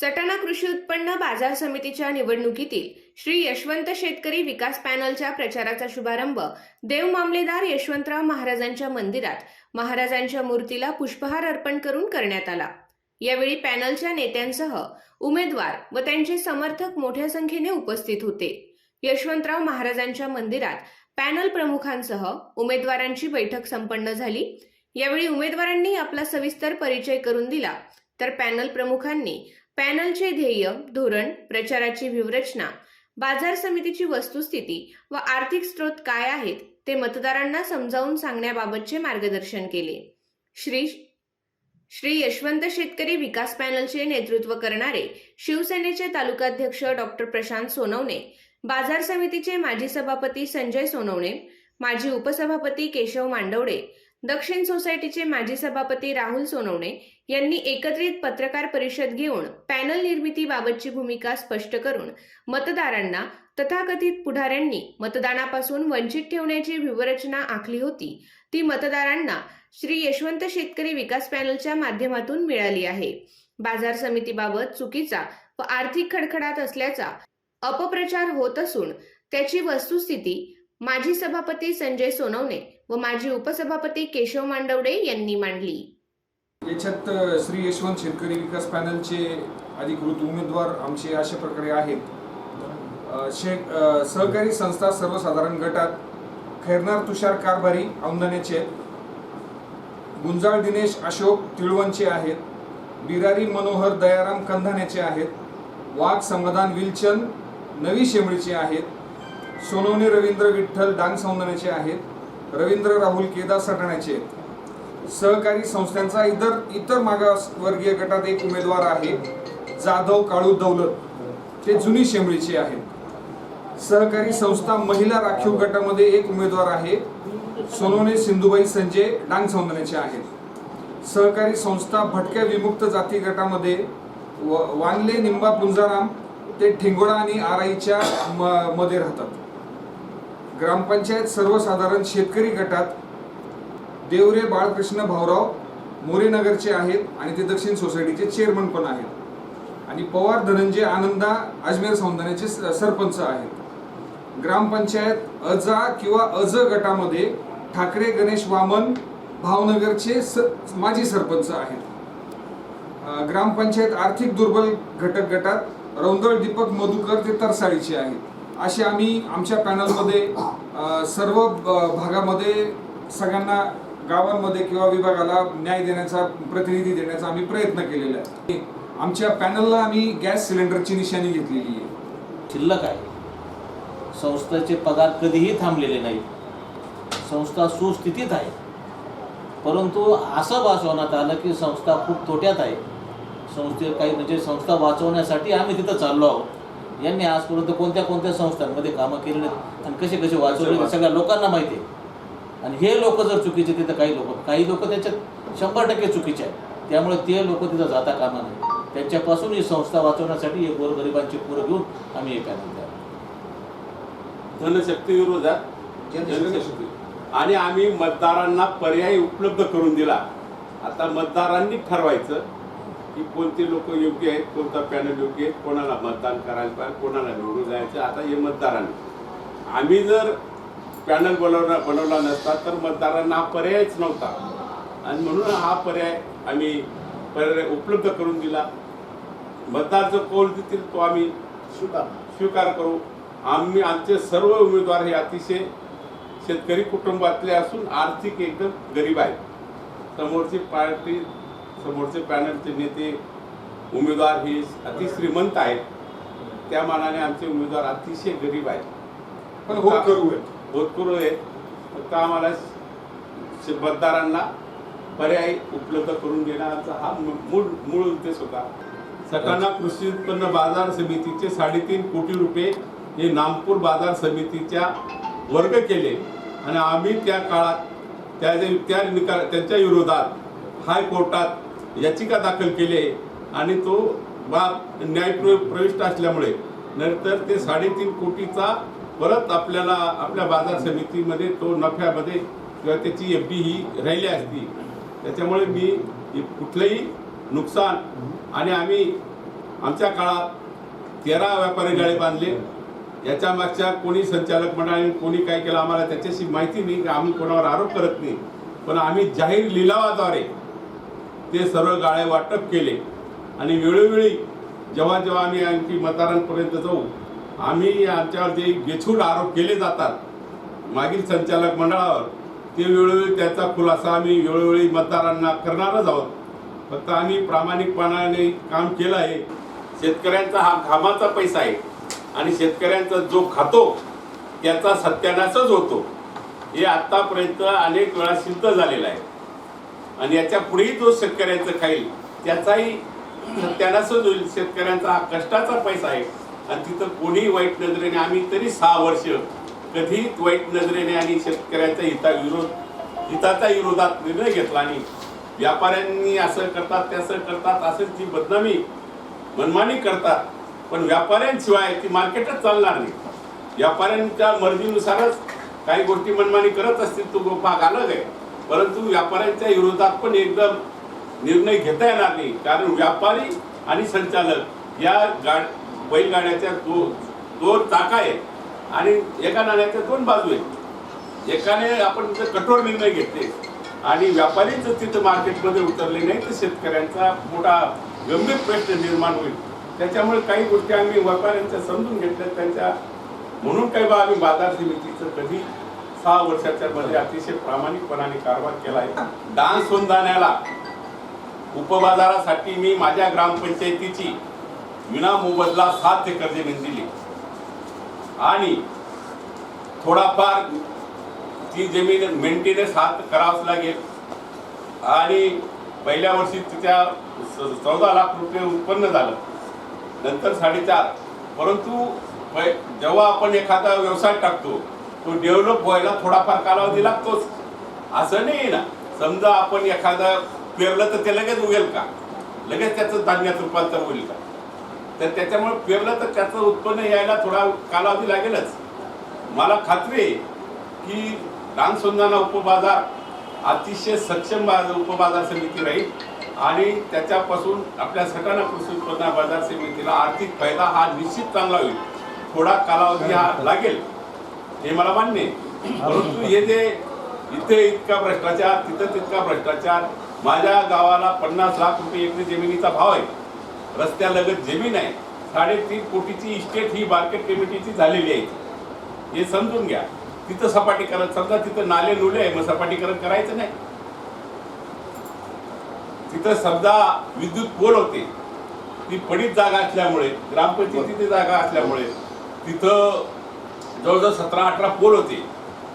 सटाणा कृषी उत्पन्न बाजार समितीच्या निवडणुकीतील श्री यशवंत शेतकरी विकास पॅनलच्या प्रचाराचा शुभारंभ देव मामलेदार यशवंतराव महाराजांच्या मंदिरात महाराजांच्या मूर्तीला पुष्पहार अर्पण करून करण्यात आला. यावेळी पॅनलच्या नेत्यांसह उमेदवार व त्यांचे समर्थक मोठ्या संख्येने उपस्थित होते. यशवंतराव महाराजांच्या मंदिरात पॅनल प्रमुखांसह उमेदवारांची बैठक संपन्न झाली. यावेळी उमेदवारांनी आपला सविस्तर परिचय करून दिला. तर पॅनल प्रमुखांनी पॅनलचे ध्येय धोरण प्रचाराची व्यूहरचना बाजार समितीची वस्तुस्थिती व आर्थिक स्रोत काय आहेत ते मतदारांना समजावून सांगण्याबाबतचे मार्गदर्शन केले. श्री श्री यशवंत शेतकरी विकास पॅनलचे नेतृत्व करणारे शिवसेनेचे तालुकाध्यक्ष डॉक्टर प्रशांत सोनवणे बाजार समितीचे माजी सभापती संजय सोनवणे माजी उपसभापती केशव मांडवडे दक्षिण सोसायटीचे माजी सभापती राहुल सोनवणे यांनी एकत्रित पत्रकार परिषद घेऊन पॅनल निर्मितीबाबतची भूमिका स्पष्ट करून मतदारांना तथाकथित पुढाऱ्यांनी मतदानापासून वंचित ठेवण्याची व्यूहरचना आखली होती. ती मतदारांना श्री यशवंत शेतकरी विकास पॅनलच्या माध्यमातून मिळाली आहे. बाजार समितीबाबत चुकीचा व आर्थिक खडखडाट असल्याचा अपप्रचार होत असून त्याची वस्तुस्थिती माजी सभापती संजय सोनवणे व माजी उपसभापती केशव मांडवडे यांनी मांडली. याच्यात श्री यशवंत शेतकरी विकास पॅनलचे अधिकृत उमेदवार आमचे अशा प्रकारे आहेत. शे सहकारी संस्था सर्वसाधारण गटात खैरनार तुषार कारभारी औंदण्याचे गुंजाळ दिनेश अशोक तिळवणचे आहेत. बिरारी मनोहर दयाराम कंधाण्याचे आहेत. वाघ समाधान विलचंद नवी शेमळीचे आहेत. सोनवणे रवींद्र विठ्ठल डांग सौंदण्याचे आहेत. रवींद्र राहुल केदार सटाण्याचे आहेत. सहकारी संस्थांचा इतर इतर मागासवर्गीय गटात एक उमेदवार आहे जाधव काळू दौलत. ते जुनी शेंबळीचे आहेत. सहकारी संस्था महिला राखीव गटामध्ये एक उमेदवार आहे सोनोने सिंधुबाई संजय डांग सौंदण्याचे आहेत. सहकारी संस्था भटक्या विमुक्त जाती गटामध्ये व- वानले निंबा पुंजाराम ते ठिंगोडा आणि आराईच्या म- मध्ये राहतात. ग्रामपंचायत सर्वसाधारण शेतकरी गटात देवरे बाळकृष्ण भाऊराव मोरेनगरचे आहेत आणि ते दक्षिण सोसायटीचे चेअरमन पण आहेत. आणि पवार धनंजय आनंदा अजमेर सौंदर्याचे स- सरपंच आहेत. ग्रामपंचायत अजा किंवा अज गटामध्ये ठाकरे गणेश वामन भावनगरचे स माजी सरपंच आहेत. ग्रामपंचायत आर्थिक दुर्बल घटक गटात रौंदळ दीपक मधुकर ते तरसाळीचे आहेत. असे आम्ही आमच्या पॅनलमध्ये सर्व भागामध्ये सगळ्यांना गावांमध्ये किंवा विभागाला न्याय देण्याचा प्रतिनिधी देण्याचा आम्ही प्रयत्न केलेला आहे. आमच्या पॅनलला आम्ही गॅस सिलेंडरची निशाणी घेतलेली आहे. शिल्लक आहे. संस्थेचे पगार कधीही थांबलेले नाही संस्था सुस्थितीत आहे. परंतु असं वाचवण्यात आलं की संस्था खूप तोट्यात आहे. संस्थे काही म्हणजे संस्था वाचवण्यासाठी आम्ही तिथं चाललो आहोत. यांनी आजपर्यंत कोणत्या कोणत्या संस्थांमध्ये कामं केलेली आहेत आणि कसे कसे वाचवले सगळ्या लोकांना माहिती आहे. आणि हे लोक जर चुकीचे तिथं काही लोक काही लोक त्याच्यात शंभर टक्के चुकीचे आहेत. त्यामुळे ते लोक तिथं जाता कामा नये. त्यांच्यापासून ही संस्था वाचवण्यासाठी हे गोरगरिबांची पुरं घेऊन आम्ही हे पॅनल. धनशक्ती विरोधात? जनशक्ती. आणि आम्ही मतदारांना पर्याय उपलब्ध करून दिला. आता मतदारांनी ठरवायचं की कोणते लोक योग्य आहेत कोणता पॅनल योग्य आहे कोणाला मतदान करायला पाहिजे कोणाला निवडून जायचं आता हे मतदारांनी. आम्ही जर पॅनल बनवला बनवला नसता तर मतदारांना हा पर्यायच नव्हता. आणि म्हणून हा पर्याय आम्ही पर्याय उपलब्ध करून दिला. मतदार जो कौल देतील तो आम्ही स्वीकार. स्वीकार करू. आम्ही आमचे सर्व उमेदवार हे अतिशय शेतकरी कुटुंबातले असून आर्थिक एकदम गरीब आहेत. समोरची पार्टी समोरचे पॅनलचे नेते उमेदवार हे अति श्रीमंत आहेत. त्या मानाने आमचे उमेदवार अतिशय गरीब आहेत. पण हो करू आहे. होतकरू आहेत फक्त आम्हाला मतदारांना पर्याय उपलब्ध करून देण्याचा हा मू- मूळ मूळ उद्देश होता. सटाणा कृषी उत्पन्न बाजार समितीचे साडेतीन कोटी रुपये हे नामपूर बाजार समितीच्या वर्ग केले. आणि आम्ही त्या काळात त्या जे- त्या निकाल त्यांच्या विरोधात हायकोर्टात याचिका दाखल केली. आहे आणि तो बाब न्यायप्र प्रविष्ट असल्यामुळे नंतर ते साडेतीन कोटीचा परत आपल्याला आपल्या बाजार समितीमध्ये तो नफ्यामध्ये किंवा त्याची एफ डी ही राहिली असती. त्याच्यामुळे मी कुठलंही नुकसान आणि आम्ही आमच्या काळात तेरा व्यापारी गाळे बांधले. याच्या मागच्या कोणी संचालक मंडळाने कोणी काय केलं आम्हाला त्याच्याशी माहिती नाही की आम्ही कोणावर आरोप करत नाही. पण आम्ही जाहीर लिलावाद्वारे ते सर्व गाळे वाटप केले. आणि वेळोवेळी जेव्हा जेव्हा आम्ही आणखी मतदारांपर्यंत जाऊ आम्ही आमच्यावर जे गेछूट आरोप केले जातात. मागील संचालक मंडळावर ते वेळोवेळी त्याचा खुलासा आम्ही वेळोवेळी मतदारांना करणारच आहोत. फक्त आम्ही प्रामाणिकपणाने काम केलं आहे. शेतकऱ्यांचा हा घामाचा पैसा आहे. आणि शेतकऱ्यांचा जो खातो त्याचा सत्यानाशच होतो. हे आत्तापर्यंत अनेक वेळा सिद्ध झालेलं आहे. आणि याच्या पुढेही जो शेतकऱ्यांचं खाईल त्याचाही सत्यानाशच होईल. शेतकऱ्यांचा हा कष्टाचा पैसा आहे. आणि तिथं कोणी वाईट नजरेने आम्ही तरी सहा वर्ष कधी वाईट नजरेने आणि शेतकऱ्याचा हिता विरोध हिताच्या विरोधात निर्णय घेतला आणि व्यापाऱ्यांनी असं करतात तसं करतात असं ती बदनामी मनमानी करतात. पण व्यापाऱ्यांशिवाय ती मार्केटच चालणार नाही. व्यापाऱ्यांच्या मर्जीनुसारच काही गोष्टी मनमानी करत असतील तो भाग अलग आहे. परंतु व्यापाऱ्यांच्या विरोधात पण एकदम निर्णय घेता येणार नाही. कारण व्यापारी आणि संचालक या गाड बैलगाड्याच्या दोन दोन चाका आहेत आणि एका नाण्याच्या दोन बाजू आहेत. एकाने आपण तिथं कठोर निर्णय घेतले आणि व्यापारी जर तिथं मार्केटमध्ये उतरले नाही तर शेतकऱ्यांचा मोठा गंभीर प्रश्न निर्माण होईल. त्याच्यामुळे काही गोष्टी आम्ही व्यापाऱ्यांच्या समजून घेतल्या. त्यांच्या म्हणून काही बा आम्ही बाजार समितीचं कधी सहा वर्षाच्या मध्ये अतिशय प्रामाणिकपणाने कारभार केला आहे डान्स होऊन जाण्याला उपबाजारासाठी मी माझ्या ग्रामपंचायतीची विना मोबदला सात एकर जमीन दिली आणि थोडाफार ती जमीन मेंटेनन्स हात करावाच लागेल. आणि पहिल्या वर्षी तिच्या चौदा लाख रुपये उत्पन्न झालं. नंतर साडेचार. परंतु पै- जेव्हा आपण एखादा व्यवसाय टाकतो तो डेव्हलप व्हायला थोडाफार कालावधी लागतोच. असं नाही ना? समजा आपण एखादं पेरलं तर ते लगेच उगेल का? लगेच त्याचं धान्यात रूपांतर होईल का? तर त्याच्यामुळे पेरलं तर त्याचं उत्पन्न यायला थोडा कालावधी लागेलच. मला खात्री आहे की डांगसोंदाना उपबाजार अतिशय सक्षम बाजार उपबाजार समिती राहील आणि त्याच्यापासून आपल्या सटाणा कृषी उत्पन्न बाजार समितीला आर्थिक फायदा हा निश्चित चांगला होईल. थोडा कालावधी हा लागेल हे मला मान्य आहे. परंतु हे जे इथे इतका भ्रष्टाचार तिथं तितका भ्रष्टाचार माझ्या गावाला पन्नास लाख रुपये एकरी जमिनीचा भाव आहे. रस्त्यालगत जमीन आहे. साडेतीन कोटीची इस्टेट ही मार्केट कमिटीची झालेली आहे. हे समजून घ्या. तिथं सपाटीकरण समजा तिथं नाले नुले आहे मग सपाटीकरण करायचं नाही. तिथं समजा विद्युत पोल होते ती पडीत जागा असल्यामुळे ग्रामपंचायतीची जागा असल्यामुळे तिथं जवळजवळ सतरा अठरा पोल होते.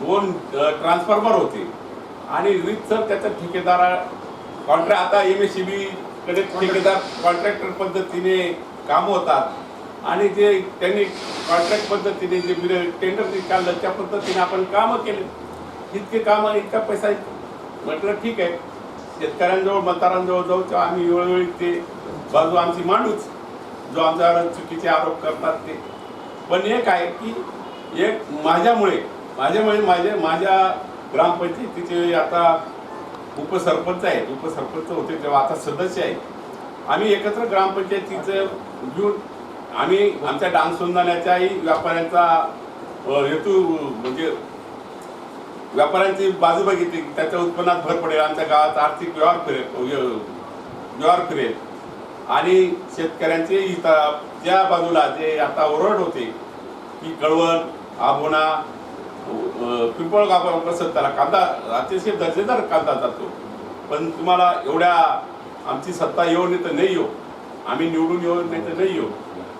दोन ट्रान्सफॉर्मर होते. आणि रीतसर त्याचा ठेकेदार कॉन्ट्रॅक्ट आता एम एस सी बी कडे ठेकेदार कॉन्ट्रॅक्टर पद्धतीने काम होतात. आणि जे त्यांनी कॉन्ट्रॅक्ट पद्धतीने जे टेंडर काढलं त्या पद्धतीने आपण कामं केले. इतके कामं इतका पैसा म्हटलं ठीक आहे. शेतकऱ्यांजवळ मतदारांजवळ जाऊ तेव्हा आम्ही वेळोवेळी ते बाजू आमची मांडूच. जो आमच्यावर चुकीचे आरोप करतात ते. पण एक आहे की एक माझ्यामुळे माझ्यामुळे माझे माझ्या ग्रामपंचायतीचे आता उपसरपंच आहेत. उपसरपंच होते तेव्हा आता सदस्य आहेत. आम्ही एकत्र ग्रामपंचायतीचं घेऊन आम्ही आमच्या डान्स सोंदाण्याच्याही व्यापाऱ्यांचा हेतू म्हणजे व्यापाऱ्यांची बाजू बघितली की त्याच्या उत्पन्नात भर पडेल. आमच्या गावात आर्थिक व्यवहार फिरेल व्यवहार फिरेल. आणि शेतकऱ्यांचे हिता ज्या बाजूला जे आता ओरड होते की कळवण आबोणा पिंपळगाव कसं त्याला कांदा अतिशय दर्जेदार कांदा जातो. पण तुम्हाला एवढ्या आमची सत्ता येऊ नाही तर नाही येऊ आम्ही निवडून येऊ नाही तर नाही येऊ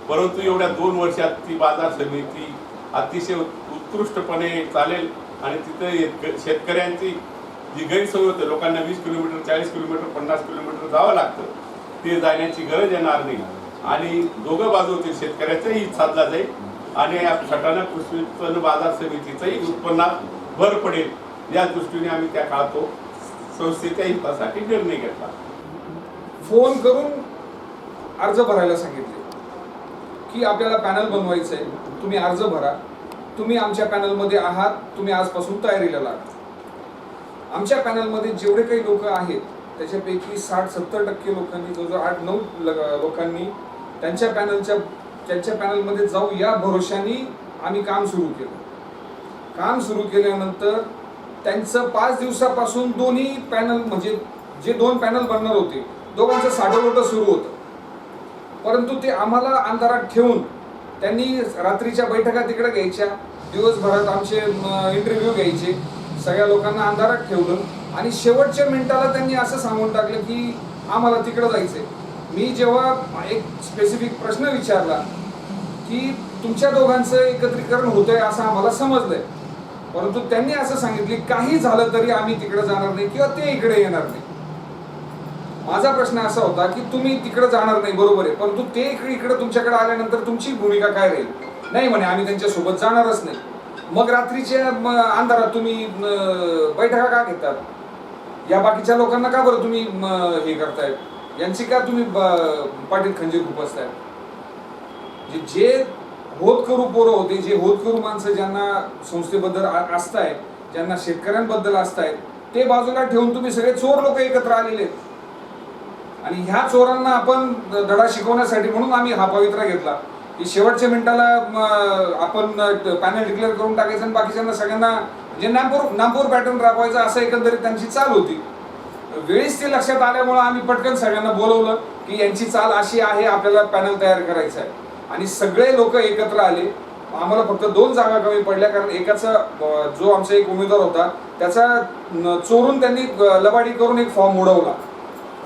परंतु एवढ्या दोन वर्षात ती बाजार समिती अतिशय उत्कृष्टपणे चालेल आणि तिथे शेतकऱ्यांची जी गैरसोय होते लोकांना वीस किलोमीटर चाळीस किलोमीटर पन्नास किलोमीटर जावं लागतं. ते जाण्याची गरज येणार नाही. आणि दोघं बाजू होतील शेतकऱ्याचाही साधला जाईल. आणि या सटाणा कृषी उत्पन्न बाजार समितीचंही उत्पन्नात भर पडेल. या दृष्टीने आम्ही त्या काळतो संस्थेच्या हितासाठी निर्णय घेतला. फोन करून अर्ज भरायला सांगितले की आपल्याला पॅनल बनवायचं आहे तुम्ही अर्ज भरा. तुम्ही आमच्या पॅनलमध्ये आहात. तुम्ही आजपासून तयारीला लागा. आमच्या पॅनलमध्ये जेवढे काही लोक आहेत त्याच्यापैकी साठ सत्तर टक्के लोकांनी जवळजवळ आठ नऊ ल- लोकांनी त्यांच्या पॅनलच्या त्यांच्या पॅनलमध्ये जाऊ या भरोशाने आम्ही काम सुरू केलं. काम सुरू केल्यानंतर त्यांचं पाच दिवसापासून दोन्ही पॅनल म्हणजे जे दोन पॅनल बनणार होते दोघांचं साडोलोटं सुरू होतं. परंतु ते आम्हाला अंधारात ठेवून त्यांनी रात्रीच्या बैठका तिकडे घ्यायच्या दिवसभरात आमचे इंटरव्ह्यू घ्यायचे सगळ्या लोकांना अंधारात ठेवलं आणि शेवटच्या मिनिटाला त्यांनी असं सांगून टाकलं की आम्हाला तिकडं जायचंय. मी जेव्हा एक स्पेसिफिक प्रश्न विचारला की तुमच्या दोघांचं एकत्रीकरण होतंय असं आम्हाला समजलंय. परंतु त्यांनी असं सांगितले काही झालं तरी आम्ही तिकडे जाणार नाही किंवा ते इकडे येणार नाही. माझा प्रश्न असा होता की तुम्ही तिकडे जाणार नाही बरोबर आहे. परंतु ते इकडे इकडे तुमच्याकडे आल्यानंतर तुमची भूमिका काय राहील? नाही म्हणे आम्ही त्यांच्यासोबत जाणारच नाही. मग रात्रीच्या अंधारात तुम्ही बैठका का घेतात? या बाकीच्या लोकांना का बरं तुम्ही हे करताय? यांची का तुम्ही पाटील खंजीर खुपसताय जे जे होतकरू पोरं होते जे होतकरू माणसं ज्यांना संस्थेबद्दल असताय ज्यांना शेतकऱ्यांबद्दल असताय ते बाजूला ठेवून तुम्ही सगळे चोर लोक एकत्र आलेले आहेत. आणि ह्या चोरांना आपण धडा शिकवण्यासाठी म्हणून आम्ही हा पवित्रा घेतला. की शेवटच्या मिनिटाला आपण पॅनल डिक्लेअर करून टाकायचं आणि बाकीच्यांना सगळ्यांना जे नामपूर नामपूर पॅटर्न राबवायचा असं एकंदरीत त्यांची चाल होती. वेळीच ते लक्षात आल्यामुळं आम्ही पटकन सगळ्यांना बोलवलं की यांची चाल अशी आहे आपल्याला पॅनल तयार करायचं आहे. आणि सगळे लोक एकत्र आले. आम्हाला फक्त दोन जागा कमी पडल्या कारण एकाचा जो आमचा एक उमेदवार होता त्याचा चोरून त्यांनी लबाडी करून एक फॉर्म उडवला.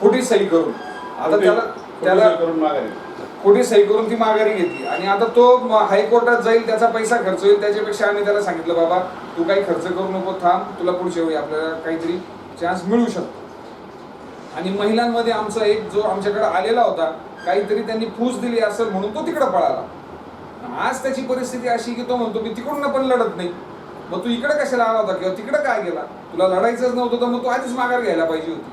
खोटी सही करून. आता त्याला त्याला खोटी सही करून ती माघारी घेतली. आणि आता तो हायकोर्टात जाईल त्याचा पैसा खर्च होईल त्याच्यापेक्षा आम्ही त्याला सांगितलं बाबा तू काही खर्च करू नको थांब तुला पुढच्या वेळी आपल्याला काहीतरी चान्स मिळू शकतो. आणि महिलांमध्ये आमचा एक जो आमच्याकडे आलेला होता काहीतरी त्यांनी फूस दिली असेल म्हणून तो तिकडे पळाला. आज त्याची परिस्थिती अशी की तो म्हणतो मी तिकडून पण लढत नाही. मग तू इकडे कशाला आला होता किंवा तिकडे काय गेला तुला लढायचंच नव्हतं तर मग तू आधीच माघार घ्यायला पाहिजे होती.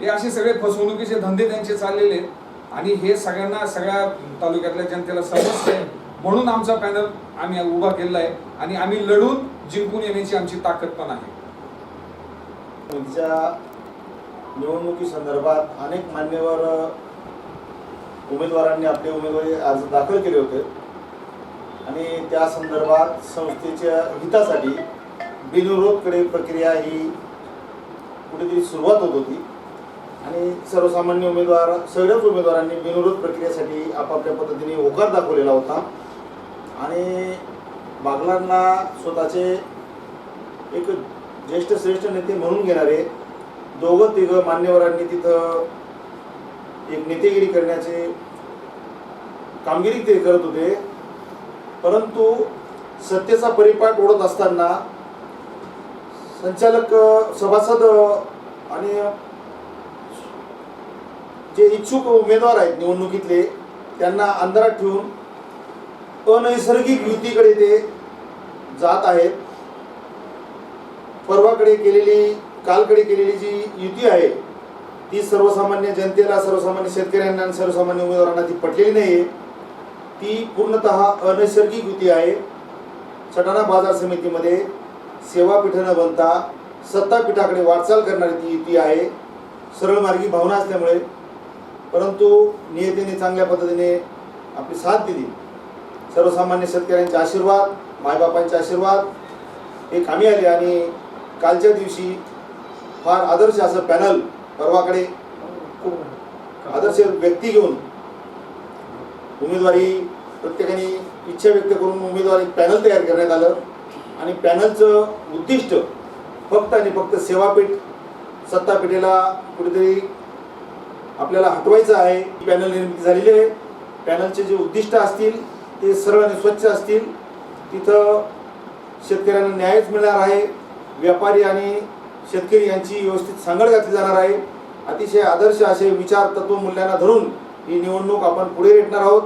हे असे सगळे फसवणुकीचे धंदे त्यांचे चाललेले आहेत. आणि हे सगळ्यांना सगळ्या तालुक्यातल्या जनतेला समजते म्हणून आमचा पॅनल आम्ही उभा केलेला आहे. आणि आम्ही लढून जिंकून येण्याची आमची ताकद पण आहे. निवडणुकी संदर्भात अनेक मान्यवर उमेदवारांनी आपले उमेदवारी अर्ज दाखल केले होते. आणि त्या संदर्भात संस्थेच्या हितासाठी बिनविरोधकडे प्रक्रिया ही कुठेतरी सुरुवात होत होती. आणि सर्वसामान्य उमेदवार सगळ्याच उमेदवारांनी बिनविरोध प्रक्रियेसाठी आपापल्या पद्धतीने होकार दाखवलेला होता. आणि बागलांना स्वतःचे एक ज्येष्ठ श्रेष्ठ नेते म्हणून घेणारे दोघं तिघं मान्यवरांनी तिथं एक नेतेगिरी करण्याचे कामगिरी ते करत होते. परंतु सत्तेचा परिपाठ ओढत असताना संचालक सभासद आणि जे इच्छुक उमेदवार आहेत निवडणुकीतले त्यांना अंधारात ठेवून अनैसर्गिक युतीकडे ते जात आहेत. परवाकडे केलेली कालकडे केलेली जी युती आहे ती सर्वसामान्य जनतेला सर्वसामान्य शेतकऱ्यांना आणि सर्वसामान्य उमेदवारांना ती पटलेली नाही आहे ती पूर्णतः अनैसर्गिक युती आहे. सटाणा बाजार समितीमध्ये सेवापीठ न बनता सत्तापीठाकडे वाटचाल करणारी ती युती आहे. सरळमार्गी भावना असल्यामुळे परंतु नियतीने चांगल्या पद्धतीने आपली साथ दिली. सर्वसामान्य शेतकऱ्यांचे आशीर्वाद मायबापांचे आशीर्वाद हे कामी आले आणि कालच्या दिवशी फार आदर्श असं पॅनल परवाकडे खूप आदर्श व्यक्ती घेऊन उमेदवारी प्रत्येकाने इच्छा व्यक्त करून उमेदवारी पॅनल तयार करण्यात आलं. आणि पॅनलचं उद्दिष्ट फक्त आणि फक्त सेवापीठ सत्तापीठेला कुठेतरी आपल्याला हटवायचं आहे. पॅनल निर्मिती झालेली आहे. पॅनलचे जे उद्दिष्ट असतील ते सरळ आणि स्वच्छ असतील. तिथं शेतकऱ्यांना न्यायच मिळणार आहे. व्यापारी आणि शेतकरी यांची व्यवस्थित सांगड घातली जाणार आहे. अतिशय आदर्श असे विचार तत्व मूल्यांना धरून ही निवडणूक आपण पुढे रेटणार आहोत.